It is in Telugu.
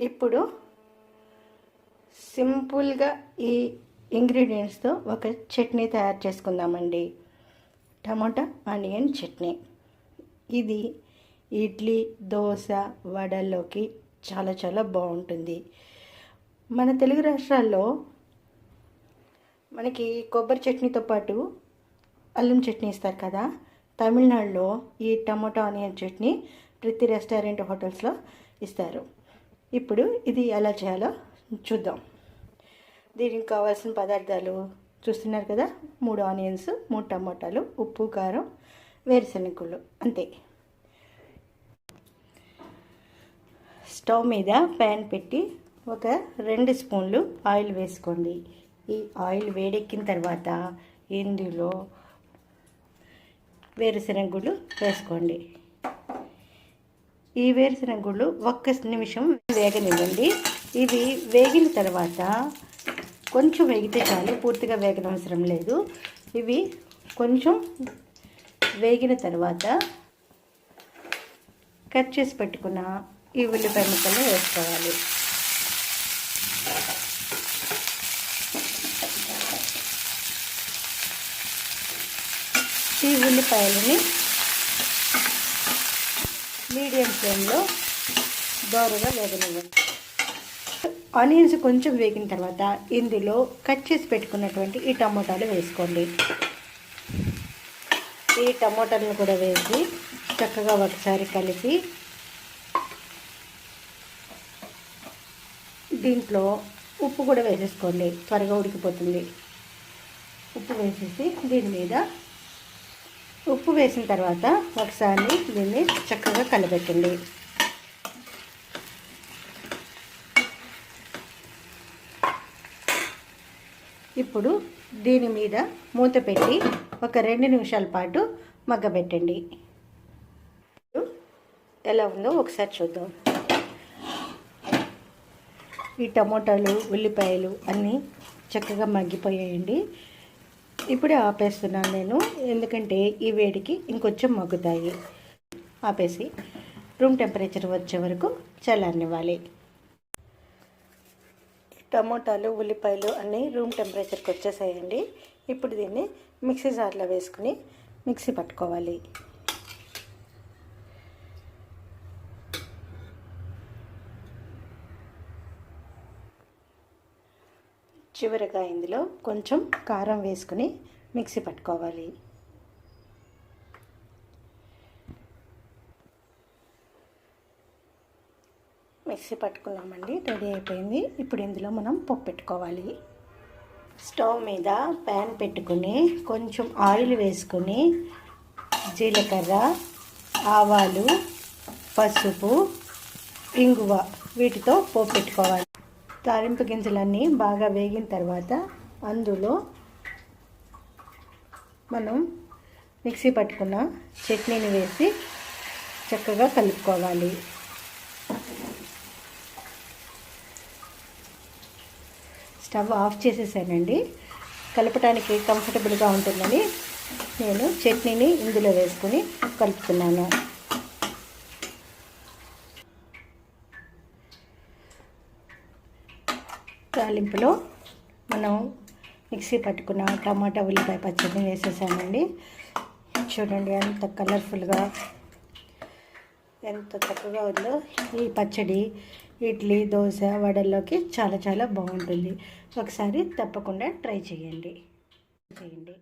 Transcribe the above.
ఇప్పుడు సింపుల్గా ఈ ఇంగ్రీడియంట్స్తో ఒక చట్నీ తయారు చేసుకుందామండి. Tomato onion chutney. ఇది ఇడ్లీ దోశ వడల్లోకి చాలా చాలా బాగుంటుంది. మన తెలుగు రాష్ట్రాల్లో మనకి కొబ్బరి చట్నీతో పాటు అల్లం చట్నీ ఇస్తారు కదా. తమిళనాడులో ఈ టమాటో ఆనియన్ చట్నీ ప్రతి రెస్టారెంట్ హోటల్స్లో ఇస్తారు. ఇప్పుడు ఇది ఎలా చేయాలో చూద్దాం. దీనికి కావాల్సిన పదార్థాలు చూస్తున్నారు కదా? మూడు ఆనియన్స్ మూడు టమాటాలు ఉప్పు కారం వేరుశనగలు అంతే. స్టవ్ మీద ప్యాన్ పెట్టి ఒక రెండు స్పూన్లు ఆయిల్ వేసుకోండి. ఈ ఆయిల్ వేడెక్కిన తర్వాత ఇందులో వేరుశనగుళ్ళు వేసుకోండి. ఈ వేరుశనగ గుళ్ళు ఒక్క నిమిషం వేగనివ్వండి ఇవి వేగిన తర్వాత కొంచెం వేగితే చాలు పూర్తిగా వేగనవసరం లేదు. ఇవి కొంచెం వేగిన తర్వాత కట్ చేసి పెట్టుకున్న ఈ ఉల్లిపాయ ముక్కలు వేసుకోవాలి. ఈ ఉల్లిపాయలని మీడియం ఫ్లేమ్లో దోరగా వేగనివ్వండి. ఆనియన్స్ కొంచెం వేగిన తర్వాత ఇందులో కట్ చేసి పెట్టుకున్నటువంటి ఈ టమోటాలు వేసుకోండి. ఈ టమోటాలను కూడా వేసి చక్కగా ఒకసారి కలిపి దీంట్లో ఉప్పు కూడా వేసేసుకోండి. త్వరగా ఉడికిపోతుంది. ఉప్పు వేసేసి దీని మీద ఉప్పు వేసిన తర్వాత ఒకసారి దీన్ని చక్కగా కలబెట్టండి. ఇప్పుడు దీని మీద మూత పెట్టి ఒక రెండు నిమిషాల పాటు మగ్గబెట్టండి. ఎలా ఉందో ఒకసారి చూద్దాం. ఈ టమోటాలు ఉల్లిపాయలు అన్నీ చక్కగా మగ్గిపోయాయండి. ఇప్పుడే ఆపేస్తున్నాను నేను. ఎందుకంటే ఈ వేడికి ఇంకొంచెం మగ్గుతాయి. ఆపేసి రూమ్ టెంపరేచర్ వచ్చే వరకు చల్లనివ్వాలి టమోటాలు ఉల్లిపాయలు అన్నీ రూమ్ టెంపరేచర్కి వచ్చేసాయండి. ఇప్పుడు దీన్ని మిక్సీ జార్లో వేసుకుని మిక్సీ పట్టుకోవాలి. చివరిగా ఇందులో కొంచెం కారం వేసుకుని మిక్సీ పట్టుకోవాలి. మిక్సీ పట్టుకున్నామండి రెడీ అయిపోయింది. ఇప్పుడు ఇందులో మనం పప్పు పెట్టుకోవాలి. స్టవ్ మీద ప్యాన్ పెట్టుకుని కొంచెం ఆయిల్ వేసుకుని జీలకర్ర ఆవాలు పసుపు ఇంగువ వీటితో పోపు పెట్టుకోవాలి. తాలింపు గింజలన్నీ బాగా వేగిన తర్వాత అందులో మనం మిక్సీ పట్టుకున్న చట్నీని వేసి చక్కగా కలుపుకోవాలి. స్టవ్ ఆఫ్ చేసేసానండి. కలపడానికి కంఫర్టబుల్గా ఉంటుందని నేను చట్నీని ఇందులో వేసుకుని కలుపుతున్నాను. తాలింపులో మనం మిక్సీ పట్టుకున్న. టమాటా ఉల్లిపాయ పచ్చడిని వేసేసామండి. చూడండి ఎంత కలర్ఫుల్గా ఎంత చక్కగా ఉందో. ఈ పచ్చడి ఇడ్లీ దోశ వడల్లోకి చాలా చాలా బాగుంటుంది. ఒకసారి తప్పకుండా ట్రై చేయండి. చేయండి.